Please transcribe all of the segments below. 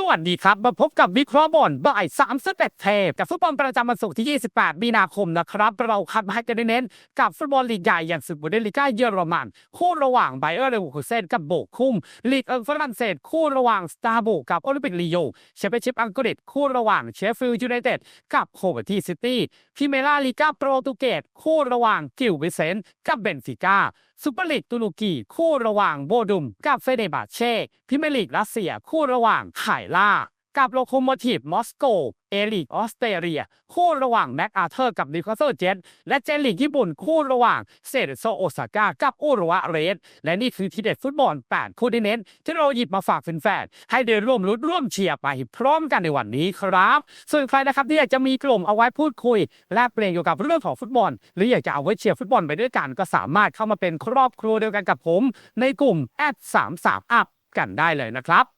สวัสดีครับ มาพบกับวิเคราะห์บอลบ่าย3สเต็ปเทปกับฟุตบอลประจำวันศุกร์ที่ 28 มีนาคมนะครับ เราคัดมาให้กันเน้นกับฟุตบอลลีกใหญ่อย่างศึกบุนเดลิก้าเยอรมัน คู่ระหว่างไบเออร์เลเวอร์คูเซนกับโบกคุมลีกเอิงฝรั่งเศสคู่ระหว่างสตาร์บุกกับโอลิมปิกลีโยแชมเปี้ยนชิพอังกฤษคู่ระหว่างเชฟฟิลด์ยูไนเต็ดกับโคเวอร์ทีซิตี้พิเมล่าลีกาโปรตุเกสคู่ระหว่างกิลวิเซนกับเบนฟิก้า ซูเปอร์ลีกตุรกีคู่ระหว่างโบดุมกับเฟเดบาเช่พิเมยร์ลีกรัสเซียคู่ระหว่างไข่ล่า กับโลโคโมทีฟมอสโกเอลีกออสเตรเลีย คู่ระหว่างแม็กอาเธอร์กับนิวคาสเซิลเจ็ตและเจนลีกญี่ปุ่นคู่ระหว่างเซเรโซโอซาก้ากับอุรุวะเรสและนี่คือทีเด็ดฟุตบอล 8 คู่ที่เน้น ที่เราหยิบมาฝากแฟนๆให้ได้ร่วมรุ้นร่วมเชียร์ไปพร้อมกันในวันนี้ครับ ส่วนใครนะครับที่อยากจะมีกลุ่มเอาไว้พูดคุย แลกเปลี่ยนเกี่ยวกับเรื่องของฟุตบอล หรืออยากจะเอาไว้เชียร์ฟุตบอลไปด้วยกันก็สามารถเข้ามาเป็นครอบครัวเดียวกันกับผม ในกลุ่มแอด3 3 up กันได้เลยนะครับ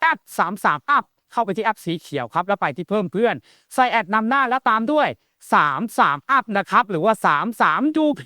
แอด33อัพเข้าไปที่แอปสีเขียวครับแล้วไปที่เพิ่มเพื่อนใส่แอดนำหน้าแล้วตามด้วย 33 up นะครับ หรือว่า 33 UP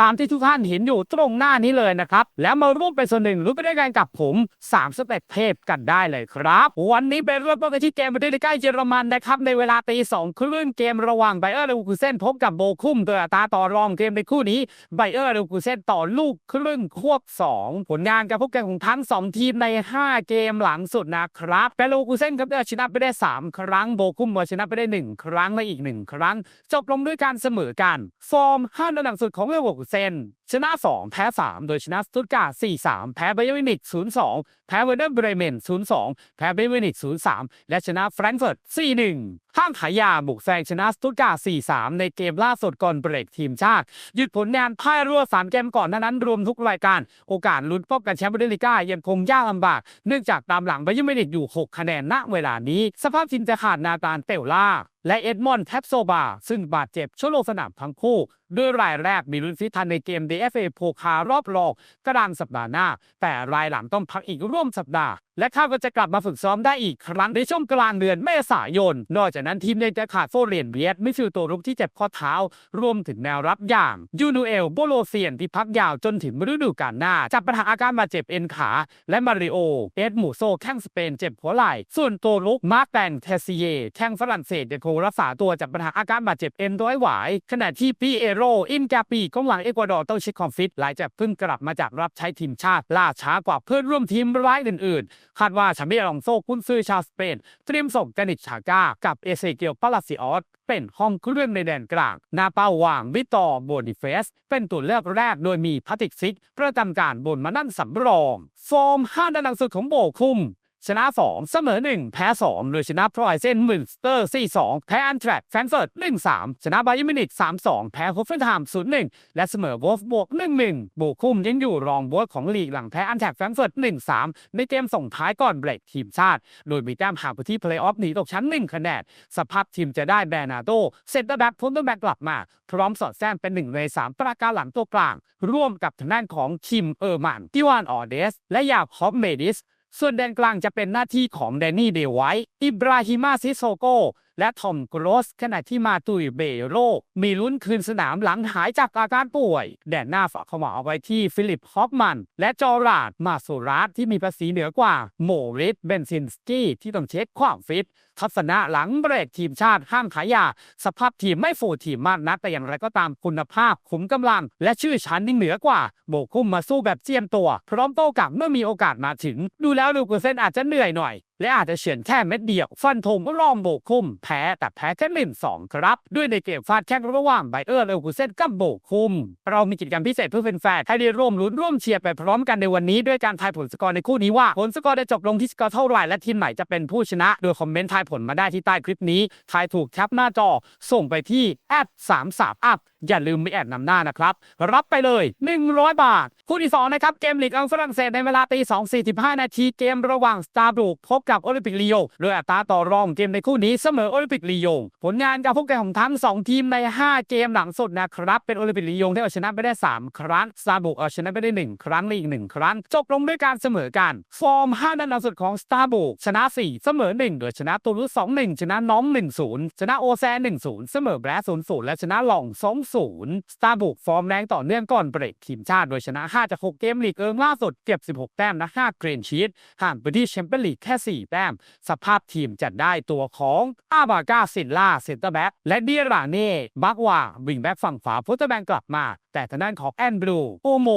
ตามที่ทุกท่านเห็นอยู่ตรงหน้านี้เลยนะครับ แล้วมาร่วมเป็นส่วนหนึ่งรู้ไปด้วยกันกับผม 3 สเต็ปเทพกันได้เลยครับ วันนี้เป็นเริ่มต้นกันที่เกมประเทศใกล้เยอรมันนะครับ ในเวลาตีสองครึ่งเกมระหว่างไบเออร์เลวคูเซนพบกับโบคุมโดยอัตราต่อรองเกมในคู่นี้ไบเออร์เลวคูเซนต่อลูกครึ่งควบ 2 ผลงานการพบกันของทั้ง 2 ทีมใน 5 เกมหลังสุดนะครับแต่เลวคูเซนครับได้ชนะไปได้ 3 ครั้งโบคุมมาชนะไปได้ 1 ครั้งและอีก 1 ครั้งจบลงด้วยการเสมอกัน ฟอร์ม5นัดหลังสุดของเลวคูเซนชนะ 2 แพ้ 3 โดยชนะสตุตการ์ด4-3 แพ้ไบเยอร์มินิก0-2 แพ้เวอร์เดอร์เบรเมน0-2 แพ้ไบเยอร์มินิก0-3 และชนะแฟรงก์เฟิร์ต4-1 ห้างขายยาบุกแซงชนะสตุตการ์ด4-3 ในเกมล่าสุดก่อนเบรกทีมชาติหยุดผลงานพ่ายรั่ว 3 เกมก่อนหน้านั้นรวมทุกรายการ โอกาสลุ้นป้องกันแชมป์บูเดสลิก้ายังคงยากลำบาก เนื่องจากตามหลังไบเยอร์มินิกอยู่ 6 คะแนนณเวลานี้ สภาพทีมจะขาดนาตานเตลล่า และเอ็ดมอนด์แทบโซบา ซึ่งบาดเจ็บชั่วโลงสนามทั้งคู่ ด้วยรายแรกมีลุ้นฟิตทันในเกม DFA โพคารอบรองกลางสัปดาห์หน้า แต่รายหลังต้องพักอีกร่วมสัปดาห์ และคาดว่าจะกลับมาฝึกซ้อมได้อีกครั้งในช่วงกลางเดือนเมษายน นอกจากนั้นทีมยังจะขาดโฟเรียนเวียดมิฟิลตัวรุกที่เจ็บข้อเท้า รวมถึงแนวรับอย่างยูนูเอลโบโลเซียนที่พักยาวจนถึงฤดูกาลหน้า จากปัญหาอาการบาดเจ็บเอ็นขา และมาริโอเอ็ดหมูโซแข้งสเปนเจ็บหัวไหล่ ส่วนตัวรุกมาร์กแตงเทซิเยแข้งฝรั่งเศสยังคงรักษาตัวจากปัญหาอาการบาดเจ็บเอ็นร้อยหวายขณะที่ปีเอโรร อินกาปีกองหลังเอกวาดอร์ต้องเช็คคอมฟิตหลังจากเพิ่งกลับมาจากรับใช้ทีมชาติ ล่าช้ากว่าเพื่อนร่วมทีมรายอื่นๆ คาดว่าชามิอลองโซกุนซือชาวสเปน เตรียมส่งกานิชชาก้า กับเอเซเกียลปาลาซิออสเป็นห้องเครื่องในแดนกลาง นาเป้าวางวิตอร์โบนิเฟส เป็นตัวเลือกแรกโดยมีพัติกซิก ประจำการบนมานั่นสำรอง ฟอร์ม5ดันหลังสุดของโบคุม ชนะ 2 เสมอ 1 แพ้ 2 โดยชนะพรอยเซนมินสเตอร์ 4-2 แพ้อันแทรกแฟรงก์เฟิร์ต1-3 ชนะไบเยอร์มิวนิก3-2 แพ้โฮฟเฟนไฮม์0-1 และเสมอวอลฟบวก1-1โบคุมยังอยู่รองบวกของลีกหลังแพ้อันแทรกแฟรงก์เฟิร์ต1-3 ในเกมส่งท้ายก่อนเบรกทีมชาติ โดยมีแต้มห่างไปที่เพลย์ออฟหนีตกชั้น 1 คะแนนสภาพทีมจะได้แบรนาโดเซนเตอร์แบ็กพ้นต้นแบ็กกลับมา พร้อมสอดแทรกเป็นหนึ่งในสามประการหลังตัวกลาง ร่วมกับทางด้านของคิมเออร์มันติวานออเดส และยาคอบเมดิส ส่วนแดนกลางจะเป็นหน้าที่ของแดนนี่เดไวท์อิบราฮิมาซิโซโก และทอมกรสขณะที่มาตุยเบโรมีลุ้นคืนสนามหลังหายจากอาการป่วย แดนหน้าฝากเขมาเอาไว้ที่ฟิลิปฮอฟมัน และจอราดมาสุรัสที่มีภาษีเหนือกว่า โมริสเบนซินสกี้ที่ต้องเช็คความฟิต ทัศนะหลังเบรกทีมชาติห้ามขายยา สภาพทีมไม่ฟูทีมมากนักแต่อย่างไรก็ตามคุณภาพขุมกำลัง และชื่อชั้นนิ่งเหนือกว่าโบกคุ้มมาสู้แบบเจียมตัว พร้อมโต้กลับเมื่อมีโอกาสมาถึง ดูแล้วลูกเซนอาจจะเหนื่อยหน่อย และอาจจะเฉือนแค่เม็ดเดียว ฟันธงก็รองโบกคุมแพ้แต่แพ้แค่หนึ่งสองครับ ด้วยในเกมฟาดแข่งระหว่างไบเออร์เลวกูเซนกับโบกคุม เรามีกิจกรรมพิเศษเพื่อแฟนๆให้ได้ร่วมลุ้นร่วมเชียร์ไปพร้อมกันในวันนี้ด้วยการทายผลสกอร์ในคู่นี้ว่าผลสกอร์จะจบลงที่สกอร์เท่าไหร่และทีมไหนจะเป็นผู้ชนะ โดยคอมเมนต์ทายผลมาได้ที่ใต้คลิปนี้ทายถูกแคปหน้าจอ ส่งไปที่แอด3 3 up อย่าลืมไม่แอดนำหน้านะครับ รับไปเลย 100 บาท คู่ที่2นะครับเกมลีกอังฝรั่งเศสในเวลาตี2 45 นาทีเกมระหว่างสตาร์บรูกพบกับโอลิมปิกลีโยโดยอัตราต่อรองเกมในคู่นี้เสมอโอลิมปิกลีโยผลงานการพบกันของทั้ง 2 ทีมใน 5 เกมหลังสุดนะครับเป็นโอลิมปิกลีโยที่เอาชนะไปได้ 3 ครั้งซาบุกเอาชนะไปได้ 1 ครั้งและอีก 1 ครั้ง จบลงด้วยการเสมอกัน ฟอร์ม 5 นัดหลังสุดของสตาร์บุกชนะ 4 เสมอ 1 โดยชนะตูรุส2-1 ชนะน้อง 1-0 ชนะโอแซน1-0 เสมอแบรส0-0 และชนะหลอง 2-0 สตาร์บุกฟอร์มแรงต่อเนื่องก่อนเบรกทีมชาติโดยชนะ 5 จาก 6 เกมลีกเอิงล่าสุดเก็บ 16 แต้มนะ5เกรนชีตห่างไปที่แชมเปี้ยนลีกแค่4 แต้ม สภาพทีมจัดได้ตัวของอาบากาซินล่าเซนเตอร์แบ็กและเดียราเน่บักวาวิงแบ็กฝั่งฝาพุทธแบงกลับมาแต่ทางด้านของแอนบรูโอโม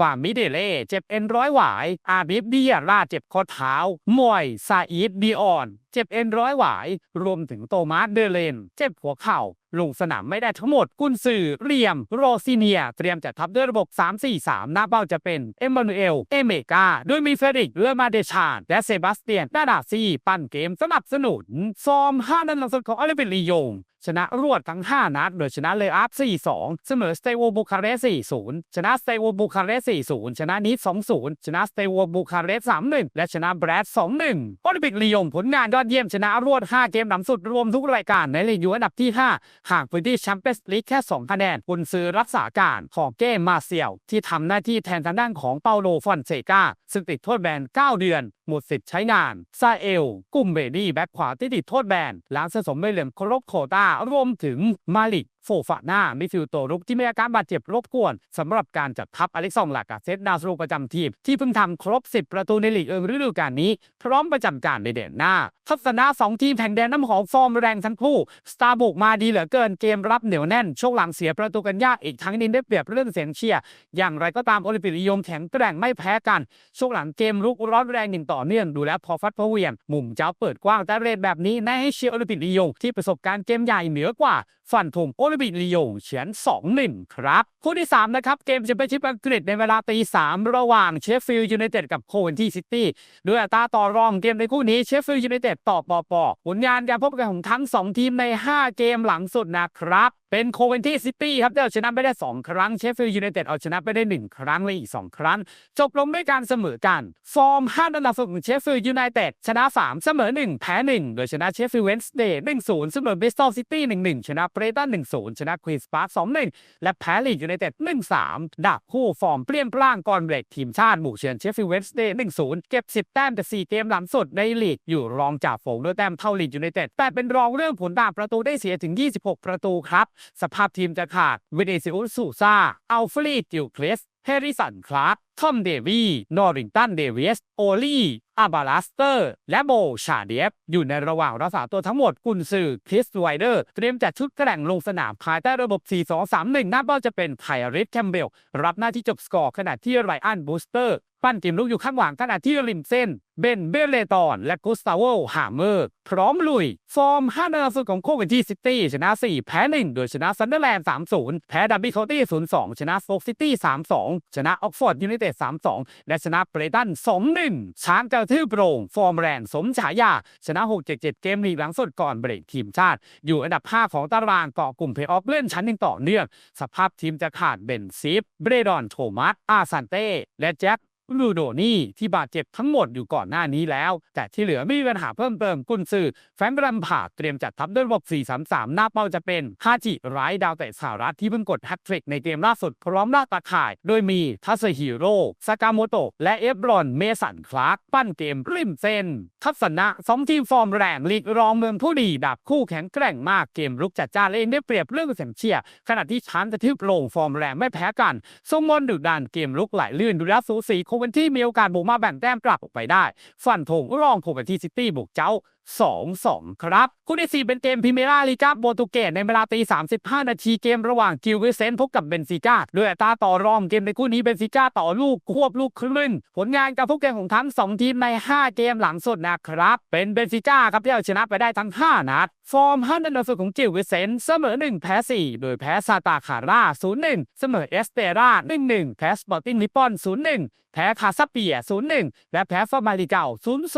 บามิเดเล่เจ็บเอ็นร้อยหวาย อาบิฟเดียร่าเจ็บข้อเท้า มวยซาอีดดีออน เจ็บเอ็นร้อยหวาย รวมถึงโตมัสเดเลน เจ็บหัวเข่าลงสนามไม่ได้ทั้งหมด กุนซือเรียม โรซิเนีย เตรียมจัดทัพด้วยระบบ 3-4-3 หน้าเป้าจะเป็นเอมมานูเอล เอเมกาโดยมีเฟริก เลอมาเดชาน และเซบาสเตียนนาดาซี ปั้นเกมสนับสนุนฟอร์ม5นัดหลังสุดของอเลเปนลียงชนะรวดทั้ง 5 นัด โดยชนะเลอัพ4-2 เสมอสเตโวบูคาเรส4-0 ชนะสเตโวบูคาเรส4-0 ชนะนิส2-0 ชนะสเตโวบูคาเรส3-1 และชนะแบรด2-1โอลิมปิกลียงผลงานยอดเยี่ยมชนะรวด 5 เกมหลังสุดรวมทุกรายการในลีกอยู่อันดับที่ 5 ห่างไปที่แชมเปี้ยนส์ลีกแค่ 2 คะแนนกุนซือรักษาการของเก้มาเซียว ที่ทำหน้าที่แทนทางด้านของเปาโลฟอนเซกาซึ่งติดโทษแบน 9 เดือน หมดสิทธิ์ใช้งาน ซาเอลกุมเบดี้แบ็คขวาที่ติดโทษแบนหลังสะสมไม่เหลื่อมครบโคตารวมถึงมาลิก โฟฟาน่ามิฟิลด์ตัวรุกที่มีอาการบาดเจ็บรบกวนสำหรับการจัดทัพอเล็กซองหลากเซตดาวสโลประจำทีม ที่เพิ่งทำครบ 10 ประตูในลีกเอิงฤดูกาลนี้ พร้อมประจำการในเด่นหน้าทัศนะ2ทีมแห่งแดนน้ำหอมฟอร์มแรงทั้งคู่สตาร์บุกมาดีเหลือเกินเกมรับเหนียวแน่นช่วงหลังเสียประตูกันยากอีกทั้งนินได้เปรียบเรื่องเสียงเชียร์อย่างไรก็ตามโอลิมปิกนิยมแข็งแกร่งไม่แพ้กันช่วงหลังเกมรุกร้อนแรงอย่งต่อเนื่องดูแลพอฟัดพอเวียงมุมเจ้าเปิดกว้างแต่เรทแบบนี้แน่ให้เชียร์โอลิมปิกนิยมที่ประสบการณ์เกมใหญ่เหนือกว่าฟันธงโอลิบิลียงเฉียน2-1 ครับ คู่ที่ 3 นะครับ เกมแชมเปี้ยนชิพอังกฤษในเวลาตี 3 ระหว่างเชฟฟิลด์ยูไนเต็ดกับโคเวนที่ซิตี้ด้วยอัตราต่อรองเกมในคู่นี้เชฟฟิลด์ยูไนเต็ดต่อปอปอผลงานการพบกันของทั้ง 2 ทีมใน 5 เกมหลังสุดนะครับเป็นโคเวนที่ซิตี้ครับที่เอาชนะไปได้ 2 ครั้งเชฟฟิลด์ยูไนเต็ดเอาชนะไปได้ 1 ครั้งและอีก 2 ครั้ง จบลงด้วยการเสมอกัน ฟอร์ม5อันดับสุดของเชฟฟิลด์ยูไนเต็ดชนะ 3 เสมอ 1 แพ้ 1 โดยชนะเชฟฟิลด์เวนส์เดย์1-0เสมอเบสตอลซิตี้1-1ชนะเบรตัน1-0ชนะควีนส์พาร์ค2-1และแพ้ลีดยูไนเต็ด1-3ดาบคู่ฟอร์มเปลี่ยนปร่างก่อนเบรกทีมชาติบุกเยือนเชฟฟิลด์เวนส์เดย์1-0เก็บ10แต้มแต่4เกมหลังสุดในลีกอยู่รองจากฝูงด้วยแต้มเท่าลีดยูไนเต็ดแต่เป็นรองเรื่องผลต่างประตูได้เสียถึง 26 ประตูครับสภาพทีมจะขาดวิเนซิอุสูซาอัลฟรีดิวเคลสแฮร์ริสันคลาร์กทอมเดวีนอริงตันเดวิสโอลีอาบาลัสเตอร์ และโบชาเดียฟอยู่ในระหว่างรักษาตัวทั้งหมดกุนซือคริสไวเดอร์ เตรียมจัดชุดแกร่งลงสนามภายใต้ระบบ 4-2-3-1 หน้าเป้าจะเป็นไทริสแคมเบลรับหน้าที่จบสกอร์ขณะที่ไรอันบูสเตอร์ ปั้นทีมลุกอยู่ข้างหลังขณะที่ริมเส้น เบนเบเลตอน และกุสตาโวฮาเมอร์ พร้อมลุย ฟอร์ม5นัดล่าสุดของโคเวนที่ซิตี้ชนะ 4 แพ้ 1 โดยชนะซันเดอร์แลนด์ 3-0 แพ้ดับบิเคาน์ตี้ 0-2 ชนะโต๊กซิตี้ 3-2 ชนะออกฟอร์ดยูไนเต็ด 3-2 และชนะเบรตัน 2-1 ช้างกระทืบโปร่ง ฟอร์มแรงสมฉายา ชนะ 6-7 เกมลีกหลังสุดก่อนเบรกทีมชาติ อยู่อันดับ 5 ของตารางเกาะกลุ่มเพย์ออฟเล่นชั้นอย่งต่อเนื่อง สภาพทีมจะขาดเบนซิฟ เบรดอน โทมัส อาซันเต้ และแจ็ค ลูโดนี่ที่บาดเจ็บทั้งหมดอยู่ก่อนหน้านี้แล้ว แต่ที่เหลือไม่มีปัญหาเพิ่มเติมกุนซือ แฟรงค์รัมพาดเตรียมจัดทัพด้วยระบบ 4-3-3 หน้าเป้าจะเป็นฮาจิไรท์ดาวเตะสหรัฐที่เพิ่งกดแฮตทริกในเกมล่าสุดพร้อมลากตาข่าย โดยมีทัสฮิโร่ซากาโมโตะและเอฟรอนเมสันคลาร์กปั้นเกมริมเส้นทัศนะสองทีมฟอร์มแรงลีกรองเมืองผู้ดีดับคู่แข็งแกร่งมากเกมรุกจัดจ้านและเองได้เปรียบเรื่องเสียงเชียร์ขณะที่ชั้นจะทืบโปร่งฟอร์มแรงไม่แพ้กันทรงมนดุดันเกมรุกไหลลื่นดูแลสูสีคเวนที่มีโอกาสบุกมาแบ่งแต้มกลับออกไปได้ ฟันธงรองโคเวนที่ซิตี้บุกเจ้า 2-2 ครับ คู่ที่4เป็นเกมพิเมราลีกาโปรตุเกสในเวลาตี 35 นาทีเกมระหว่างกิลเวเซนพบกับเบนฟิก้าด้วยอัตราต่อรองเกมในคู่นี้เบนฟิก้าต่อลูกควบลูกครึ่งผลงานการพบกันของทั้ง 2 ทีมใน 5 เกมหลังสุดนะครับ เป็นเบนฟิก้าครับที่เอาชนะไปได้ทั้ง 5 นัด ฟอร์ม5นัดสุดของกิลเวเซนเสมอ 1 แพ้ 4 โดยแพ้ซาตาคาร่า 0-1 เสมอเอสเตรา1-1 แพ้สปอร์ติ้งลิปอน 0-1 แพ้คาซาเปีย 0-1 และแพ้ฟอร์มาลิเกา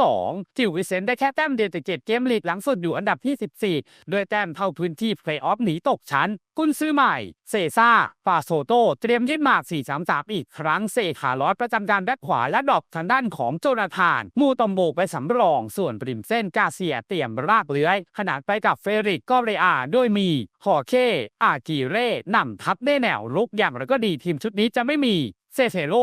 0-2จิววิเซนได้แค่แต้มเดียว17 เกมลีกหลังสุดอยู่อันดับที่ 14 ด้วยแต้มเท่าพื้นที่เพลย์ออฟหนีตกชั้น กุนซื้อใหม่ เซซ่าฟาโซโต เตรียมยึดหมาก 4-3-3 อีกครั้ง เซขาลอสประจำการแบ็คขวาและดอกทางด้านของโจนาธาน มูตอมโบไปสำรองส่วนปริมเส้นกาเซียเตรียมรากเลื้อย ขนาดไปกับเฟริกก็เรอาโดยมีฮอเค อากีเร่นำทัพได้แนวรุกอย่างไรก็ดีทีมชุดนี้จะไม่มีเซเซโร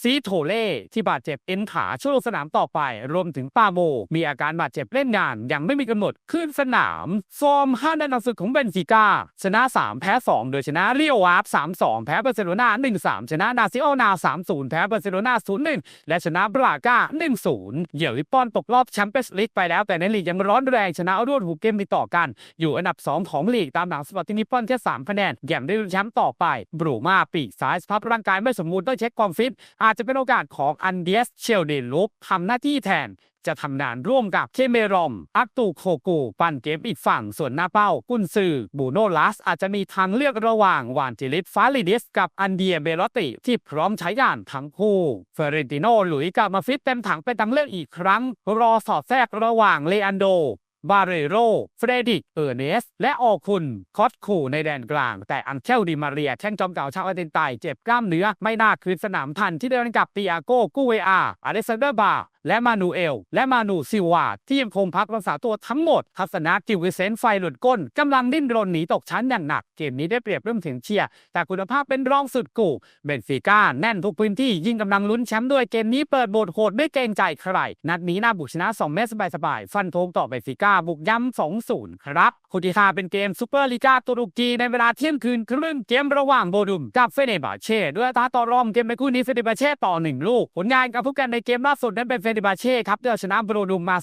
ซีโทเล่ที่บาดเจ็บเอ็นขาช่วยลงสนามต่อไป รวมถึงปาโม มีอาการบาดเจ็บเล่นงาน ยังไม่มีกำหนดขึ้นสนามฟอร์ม5นัดหลังสุดของเบนฟิก้า ชนะ 3 แพ้ 2 โดยชนะเรียววาร์ฟ3-2 แพ้บาร์เซโลนา1-3 ชนะนาซิโอนา 3-0 แพ้บาร์เซโลนา 0-1 และชนะบราก้า1-0 เหยี่ยวลิปปอนตกรอบแชมเปี้ยนส์ลีกไปแล้วแต่ในลีกยังร้อนแรงชนะรวดหูเกมติดต่อกัน อยู่อันดับ 2 ของลีกตามหลังสปอร์ติ้งนิปปอนแค่3คะแนนแย่มได้ลุ้นแชมป์ต่อไปบรูมาปีกซ้ายสภาพร่างกายไม่สมบูรณ์ต้องเช็คความฟิตอาจจะเป็นโอกาสของอันเดียสเชลเดนลุกทำหน้าที่แทน จะทำงานร่วมกับเคเมรอม อักตูโคกูปั่นเกมอีกฝั่งส่วนหน้าเป้า กุนซือบูโนลัสอาจจะมีทางเลือกระหว่างวานจิลิสฟาลิดิสกับอันเดียเบลติ ที่พร้อมใช้งานทั้งคู่เฟรนติโนหลุยส์กลับมาฟิตเต็มถังเป็นทางเลือกอีกครั้ง รอสอดแทรกระหว่างเลอันโด บาเรโร เฟรดิก เออร์เนส และออคุณ คอตคูในแดนกลาง แต่อันเชลดิมาเรีย แช่งจอมเก่าชาวอาร์เจนตินเจ็บกล้ามเนื้อ ไม่น่าคืนสนามทันที่เดินกับติอาโกกูเวอาอเล็กซานเดอร์บา และมานูเอล และมานูซิวาที่ยังคงพักรักษาตัวทั้งหมดทัศนะกิวเซนไฟหลุดก้นกำลังดิ้นรนหนีตกชั้นอย่างหนัก เกมนี้ได้เปรียบเริ่มถึงเชียร์แต่คุณภาพเป็นรองสุดกูเบนฟิก้าแน่นทุกพื้นที่ยิ่งกำลังลุ้นแชมป์ด้วยเกมนี้เปิดโบทโหดไม่เกรงใจใคร นัดนี้น่าบุกชนะ2เมตรสบายๆฟันธงต่อเบนฟิก้าบุกย้ำ2-0ครับคู่ที่ห้าเป็นเกมซูเปอร์ลีกาตุรกีในเวลาเที่ยงคืนครึ่งเกมระหว่างโบดุมกับเฟเนบาเช่ด้วยตาต่อรองเกมในคู่นี้เฟเนบาเช่ต่อหนึ่งลูกผลงานกับผู้กันในเกมล่าสุดนั้นเป็นเฟเนบาเช่ครับที่เอาชนะโบดุมมา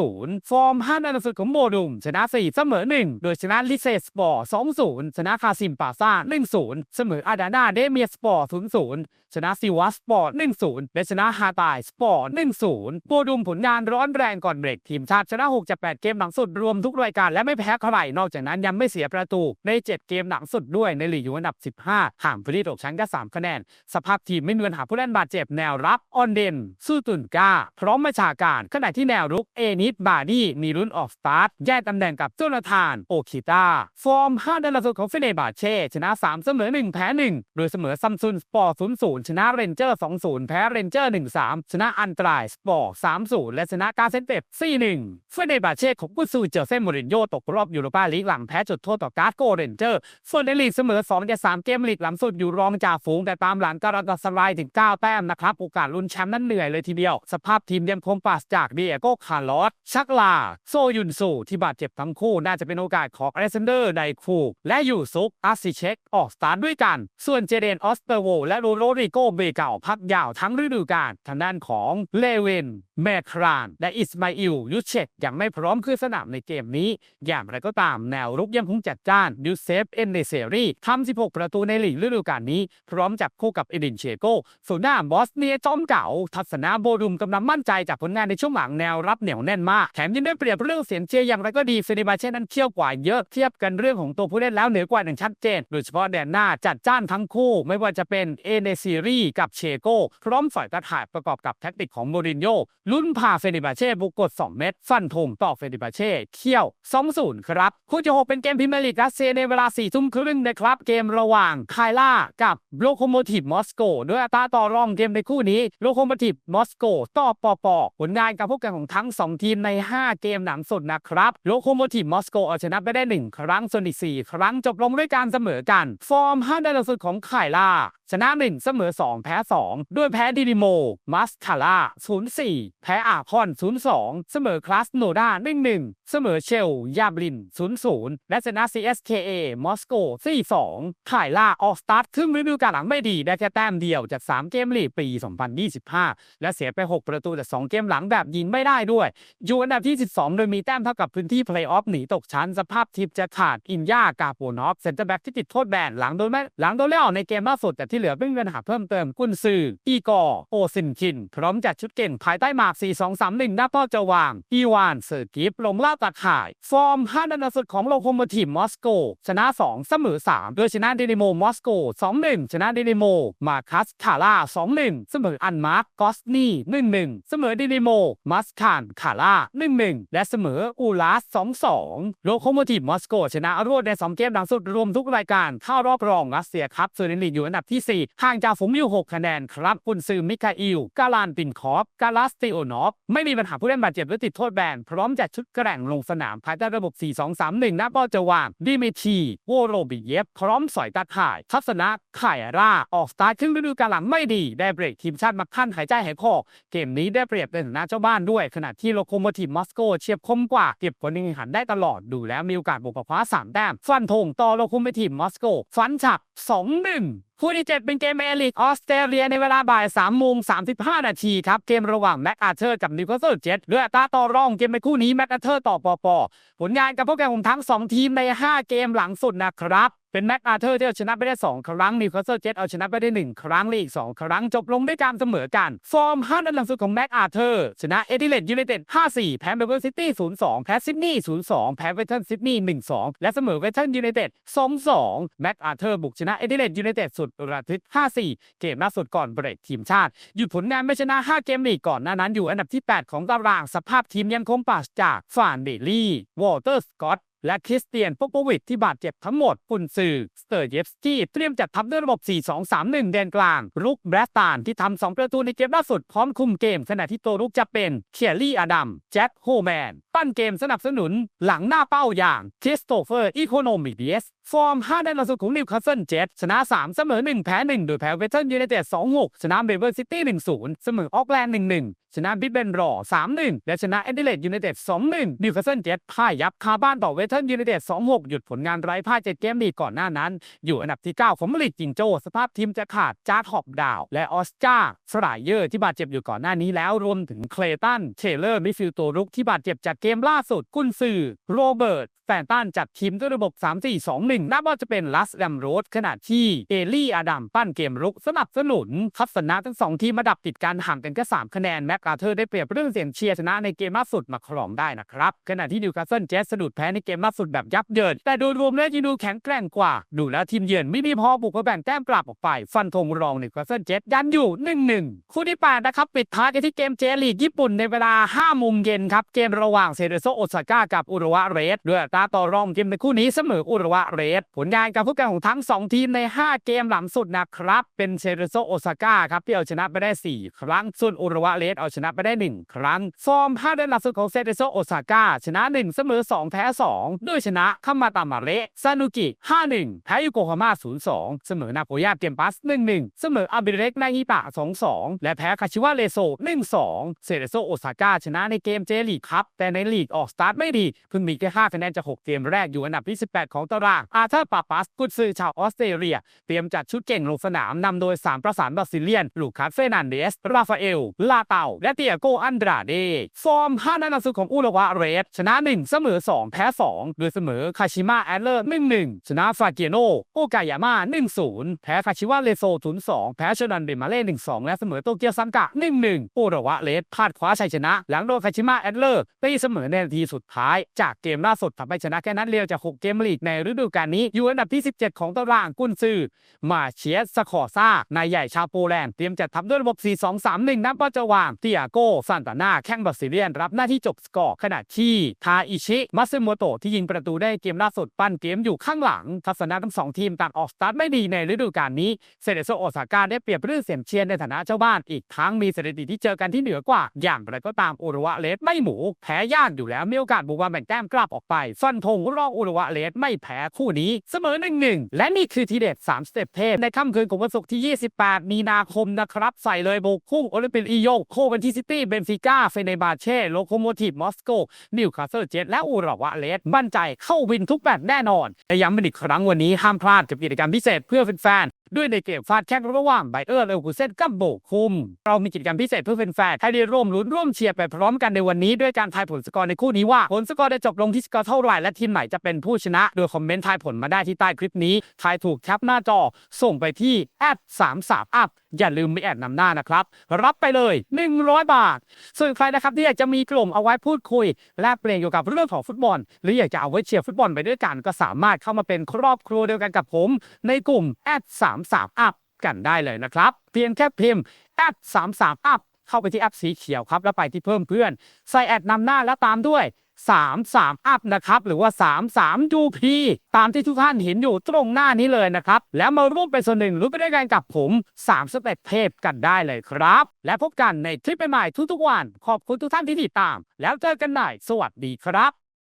2-0 ฟอร์ม5นัดสุดของโบดุม ชนะ 4 เสมอ 1 โดยชนะลิเซสปอร์ 2-0 ชนะคาซิมปาซ่า 1-0 เสมออาดานาเดเมียสปอร์ 0-0 ชนะซิวัสปอร์ 1-0 และชนะฮาตายสปอร์ 1-0 โบดุมผลงานร้อนแรงก่อนเบรกทีมชาติชนะ 6 จาก 8 เกมหลังสุดรวมทุกรายการและไม่แพ้ใครนอกจากนั้นยังไม่เสียประตูใน 7 เกมหลังสุดด้วยในลีกอยู่อันดับ 15 ห่างพื้นที่ตกชั้นแค่3คะแนน สภาพทีมไม่มีปัญหาผู้เล่นบาดเจ็บแนวรับออนเดนสู้ตุนกาพร้อมมาชาการ ขณะที่แนวรุกเอนิสบาดี้มีรุ่นออกสตาร์ทแย่ตำแหน่งกับโจนาธาน โอคิตาฟอร์ม5นัดล่าสุดของเฟเนบาเช่ ชนะ 3 เสมอ 1 แพ้ 1 โดยเสมอซัมซุนสปอร์0-0 ชนะเรนเจอร์ 2-0 แพ้เรนเจอร์ 1-3 ชนะอันตรายสปอร์3-0 และชนะกาเซนเตป4-1 เฟเนบาเช่ของกุนซูเจอเซ่โมรินโญ่ตกรอบยูโรปาลีกหลังแพ้จุดโทษต่อการ์ดโกเรนเจอร์ส่วนในลีกเสมอ2จาก3เกมลีกหลังสุดอยู่รองจ่าฝูงแต่ตามหลังการันตาสไลถึง 9 แต้มนะครับโอกาสลุ้นแชมป์นั้นเหนื่อยเลยทีเดียวสภาพทีมเดียมคมปาสจากเดียโกคาร์ลอสชักลา โซยุนซูที่บาดเจ็บทั้งคู่น่าจะเป็นโอกาสของอเลซานเดอร์ไดคูและยูซุกอาซิเชคออกสตาร์ทด้วยกัน ส่วนเจเดนออสเปอร์โวและโรโรริโกเบเก่าพักยาวทั้งฤดูกาลทางด้านของเลเวน แมคราน และอิสมาอิลยูเชตยังไม่พร้อมคือสนามในเกมนี้ อย่างไรก็ตามแนวรุกยังคงจัดจ้านยูเซฟเอนเนเซรีทำ 16 ประตูในลีกฤดูกาลนี้ พร้อมจับคู่กับเอดินเชโกส่วนหน้าบอสเนียจอมเก่า ทัศนาโบดุมกำลังมั่นใจจากผลงานในช่วงหลังแนวรับเหนียวแน่นมาก แถมยังได้เปรียบเรื่องเสียงเชียร์อย่างไรก็ดีเซนิบาเช่นั้นเชี่ยวกว่าเยอะเทียบกันเรื่องของตัวผู้เล่นแล้วเหนือกว่าอย่างชัดเจน โดยเฉพาะแดนหน้าจัดจ้านทั้งคู่ ไม่ว่าจะเป็นเอเนซีรีกับเชโกพร้อมฝ่ายตะข่ายประกอบกับแท็กติกของโมรินโญ่ลุ้นพาเฟเนบาเช่บุกกด 2 เม็ดฟันธงต่อเฟเนบาเช่เขี้ยว 2-0 ครับคู่ที่หกเป็นเกมพรีเมียร์ลีกรัสเซียในเวลา4ทุ่มครึ่งนะครับ เกมระหว่างคายล่ากับโลโคโมทีฟมอสโกด้วยอัตราต่อรองเกมในคู่นี้โลโคโมทีฟมอสโกต่อปอปอผลงานการพบกันของทั้ง 2 ทีมใน 5 เกมหลังสุดนะครับโลโคโมทีฟมอสโกเอาชนะไปได้ 1 ครั้งส่วนอีก 4 ครั้งจบลงด้วยการเสมอกัน ฟอร์ม5นัดล่าสุดของคายล่าชนะ1เสมอ 2 แพ้ 2 ด้วยแพ้ดินิโมมัสคาร่า0-4แพ้อาคอน 0-2 เสมอคลาสโนดา 1-1 เสมอเชล ยาบลิน 0-0 และชนะ CSKA มอสโก 4-2 ข่ายล่าออกสตาร์ทครึ่งฤดูกาลหลังไม่ดี ได้แค่แต้มเดียวจาก 3 เกมลีกปี 2025 และเสียไป 6 ประตูจาก 2 เกมหลังแบบยิงไม่ได้ด้วย อยู่อันดับที่ 12 โดยมีแต้มเท่ากับพื้นที่เพลย์ออฟหนีตกชั้น สภาพทีมจะขาดอินยากาโปนอฟเซนเตอร์แบ็กที่ติดโทษแบนหลังโดนไม่หลังโดนเล่ออกในเกมล่าสุดแต่ที่เหลือไม่มีปัญหาเพิ่มเติมกุนซืออีกอโอซินคิน พร้อมจัดชุดเก่งภายใต้มา4-2-3-1 หน้าเป้าจะวาง อีวานเซอร์กิฟลงล่าตาข่าย ฟอร์ม5นัดล่าสุดของโลโคโมทีฟมอสโก ชนะ 2 เสมอ 3 โดยชนะเดนิโมมอสโก 2-1 ชนะเดนิโม มาคัสคาร่า 2-1 เสมออันมาร์กกอสนี1-1 เสมอเดนิโม มัสคานคาร่า 1-1 และเสมออูลาส 2-2 โลโคโมทีฟมอสโก ชนะรวดใน2เกมหลังสุดรวมทุกรายการเข้ารอบรองรัสเซียครับส่วนในลีอยู่อันดับที่ 4 ห่างจากฝูงอยู่ 6 คะแนนครับกุนซือมิคาอิลกาลานตินคอฟกาลาสติโอนอฟไม่มีปัญหาผู้เล่นบาดเจ็บหรือติดโทษแบนพร้อมจัดชุดกร่งลงสนามภายใต้ระบบ 4-2-3-1 หน้าเป้าจะวางดิเมทีโวโรบิเยฟพร้อมสอยตัดข่าย ทัศนะไข่ราออกสตาร์ทครึ่งฤดูกาลหลังไม่ดี ได้เบรกทีมชาติมาขั้นหายใจหายคอเกมนี้ได้เปรียบในฐานะเจ้าบ้านด้วย ขณะที่โลโคโมทีฟมอสโกเฉียบคมกว่า เก็บผลการแข่งขันได้ตลอด ดูแล้วมีโอกาสบุกคว้าสามแต้มฟันธงต่อโลโคโมทีฟมอสโกฟันฉับ2-1 คู่ที่ 7 เป็นเกมเอลิกออสเตรเลียในเวลาบ่าย3โมงสานาทีครับ เกมระหว่างแม็กอาเธอร์กับนิวคาสเซิลเจ็ตด้วยอัตาต่อรองเกมในคู่นี้แม็กอาเธอร์ต่อปอปอผลงานกับพวกแกของทั้ง 2 ทีมใน 5 เกมหลังสุดนะครับเป็นแม็กอาเธอร์ที่เอาชนะไปได้ 2 ครั้งนิวคาสเซิลเจ็ตเอาชนะไปได้ 1 ครั้งและอีก 2 ครั้งจบลงด้วยการเสมอกันฟอร์ม5นัดหลังสุดของแม็กอาเธอร์ชนะเอดิเลดยูไนเต็ด5-4 แพ้เบลเวอร์ซิตี้0-2 แพ้ซิดนีย์0-2 แพ้เวสเทิร์นซิดนีย์1-2 และเสมอเวสเทิร์นยูไนเต็ด2-2 แม็กอาเธอร์บุกชนะเอดิเลดยูไนเต็ดสุดระทึก5-4 เกมล่าสุดก่อนเบรกทีมชาติหยุดผลงานไม่ชนะ 5 เกมลีกก่อนหน้านั้นอยู่อันดับที่ 8 ของตารางสภาพทีมยังคงปราศจากฟานเดลี่วอเตอร์สกอต และคริสเตียนโปโปวิชที่บาดเจ็บทั้งหมดกุนซือสเตอร์เยฟสกี้เตรียมจัดทัพด้วยระบบ 4-2-3-1 แดนกลางรุกแบรสตานที่ทำ2ประตูในเกมล่าสุดพร้อมคุมเกมขณะที่ตัวรุกจะเป็นเคียรี่อดัมแจ็คโฮแมนปั้นเกมสนับสนุนหลังหน้าเป้าอย่างคริสโตเฟอร์อีโคโนมิเดียสฟอร์ม5ในล่าสุดของนิวคาสเซิลเจ็ตชนะ 3 เสมอ 1 แพ้ 1 โดยแพ้เวสเทิร์นยูไนเต็ด2-6 ชนะเบเวอร์ซิตี้1-0 เสมอออกแลนด์1-1ชนะบิดเบนรอ 3-1 และชนะเอดิเลดยูไนเต็ด 2-1 นิวคาสเซิลเจ็ตพ่ายยับคาบ้านต่อเวสเทิร์นยูไนเต็ด 2-6 หยุดผลงานไร้พ่าย 7 เกมลีกก่อนหน้านั้น อยู่อันดับที่ 9 ของมลีกจิงโจ้ สภาพทีมจะขาดจาร์ดฮอบดาว และออสกาสไลเยอร์ที่บาดเจ็บอยู่ก่อนหน้านี้แล้ว รวมถึงเคลตัน เทเลอร์มิฟิลตัวรุกที่บาดเจ็บจากเกมล่าสุด กุนซือ โรเบิร์ต แฟนตันจัดทีมด้วยระบบ 3-4-2-1นับว่าจะเป็นลัสแรมโรสขณะที่เอลี่อาดัมปั้นเกมรุกสนับสนุนทัศนะทั้งสองทีมมาดับติดกันห่างกันแค่3คะแนนแม็กกาเธอร์ได้เปรียบเรื่องเสียงเชียร์ชนะในเกมล่าสุดมาครองได้นะครับขณะที่นิวคาสเซิลเจสสะดุดแพ้ในเกมล่าสุดแบบยับเยินแต่โดยรวมแล้วยังดูแข็งแกร่งกว่า ดูแล้วทีมเยือนไม่มีพอบุกมาแบ่งแต้มกลับออกไป ฟันธงรองนิวคาสเซิลเจสยันอยู่1-1คู่ที่แปดนะครับปิดท้ายกันที่เกมเจลีกญี่ปุ่นในเวลา5โมงเย็นครับเกมระหว่างเซเรโซโอซาก้ากับอุรุวะเรสด้วยอัตาต่อรองเกมในคู่นี้เสมออุรุวะเรสผลงานการพบกันของทั้ง 2 ทีมใน 5 เกมหลังสุดนะครับ เป็นเซเรโซโอซาก้าครับที่เอาชนะไปได้ 4 ครั้ง ส่วนอุรุวะเรสเอาชนะไปได้ 1 ครั้งฟอร์ม5เดือนหลังสุดของเซเรโซโอซาก้าชนะ 1 เสมอ 2 แพ้ 2 ด้วยชนะคัมมาตามาเระซานุกิ 5-1 แพ้ยูโกฮาม่า 0-2 เสมอนาโกย่าเกมปัส 1-1 เสมออาบิเรกนาฮิปะ 2-2 และแพ้คาชิวะเลโซ 1-2 เซเรโซโอซาก้าชนะในเกมเจลีกครับแต่ในลีกออกสตาร์ทไม่ดีเพิ่งมีแค่5คะแนนจาก6 เกมแรกอยู่อันดับที่ 18 ของตาราง อาเธอร์ปาปัส กุดซือชาวออสเตรเลีย เตรียมจัดชุดเก่งลงสนามนำโดย 3 ประสานบราซิเลียน ลูคัสเฟนันเดส ราฟาเอล ลาเตาและเตียโกอันดราเดฟอร์ม5นัดลังสุดของอุระวะเรส ชนะ 1 เสมอ 2 แพ้ 2 โดยเสมอคาชิมะแอดเลอร์1-1 ชนะฟาเกียโน โอกายาม่า1-0 แพ้คาชิวะเลโซ0-2 แพ้ชนันเดมาเล่1-2 และเสมอโตเกียวซังกะ1-1 อุระวะเรสพลาดคว้าชัยชนะ หลังโดนคาชิมะแอดเลอร์ตีเสมอในนาทีสุดท้าย จากเกมล่าสุดทำให้ชนะแค่นัดเดียวจาก 6 เกมลีกในฤดูกาลนี้ อยู่อันดับที่ 17 ของตารางกุนซือ มาเชียสสคอร์ซ่านายใหญ่ชาวโปแลนด์เตรียมจัดทัพด้วยระบบ 4-2-3-1นับว่าจะวางเตียโกซานตาน่าแข้งบราซิเลียน รับหน้าที่จบสกอร์ขณะที่ทาอิชิมัตสึโมโตะที่ยิงประตูได้เกมล่าสุดปั้นเกมอยู่ข้างหลัง ทัศนะทั้งสองทีมต่างออกสตาร์ทไม่ดีในฤดูกาลนี้เซเดโซโอซาก้าได้เปรียบเรื่องเสียงเชียร์ในฐานะเจ้าบ้านอีกทั้งมีสถิติที่เจอกันที่เหนือกว่า อย่างไรก็ตามโอรวะเลสไม่หมู แพ้ยากอยู่แล้วมีโอกาสบุกมาแบ่งแต้มกลับออกไปฟันธงรองอุรวะเลสไม่แพ้คู่นี้เสมอหนึ่งหนึ่งและนี่คือทีเด็ด3สเต็ปเทพในค่ำคืนของวันศุกร์ที่ 28 มีนาคมนะครับใส่เลยโบกพุ่งโอลิมปิกอีโยกโคกันทีซิตี้เบนฟิก้าเฟเนบาเช่โลโคโมทีฟมอสโกนิวคาสเซิลเจ็ตและอุรวะเลสมั่นใจเข้าวินทุกแมตแน่นอนและย้ำเป็นอีกครั้งวันนี้ห้ามพลาดกับกิจกรรมพิเศษเพื่อแฟน ด้วยในเกมฟาดแข่งระหว่างไบเออร์เลวคูเซนกับโบคุม เรามีกิจกรรมพิเศษเพื่อแฟนๆให้ได้ร่วมลุ้นร่วมเชียร์ไปพร้อมกันในวันนี้ด้วยการทายผลสกอร์ในคู่นี้ว่าผลสกอร์จะจบลงที่สกอร์เท่าไหร่และทีมไหนจะเป็นผู้ชนะ โดยคอมเมนต์ทายผลมาได้ที่ใต้คลิปนี้ทายถูกแคปหน้าจอ ส่งไปที่แอด33 up อย่าลืมไม่แอดนำหน้านะครับ รับไปเลย 100 บาท ส่วนใครนะครับที่อยากจะมีกลุ่มเอาไว้พูดคุย แลกเปลี่ยนเกี่ยวกับเรื่องของฟุตบอล หรืออยากจะเอาไว้เชียร์ฟุตบอลไปด้วยกันก็สามารถเข้ามาเป็นครอบครัวเดียวกันกับผม ในกลุ่มแอด33 up กันได้เลยนะครับ เพียงแค่พิมพ์แอด33 up เข้าไปที่แอปสีเขียวครับแล้วไปที่เพิ่มเพื่อน ใส่แอดนำหน้าแล้วตามด้วย33 up นะครับ หรือว่า 33 UP ตามที่ทุกท่านเห็นอยู่ตรงหน้านี้เลยนะครับ แล้วมาร่วมเป็นส่วนหนึ่งรู้ไปด้วยกันกับผม3สเต็ปเทพกันได้เลยครับ และพบกันในทริปใหม่ๆทุกๆวัน ขอบคุณทุกท่านที่ติดตาม แล้วเจอกันใหม่สวัสดีครับ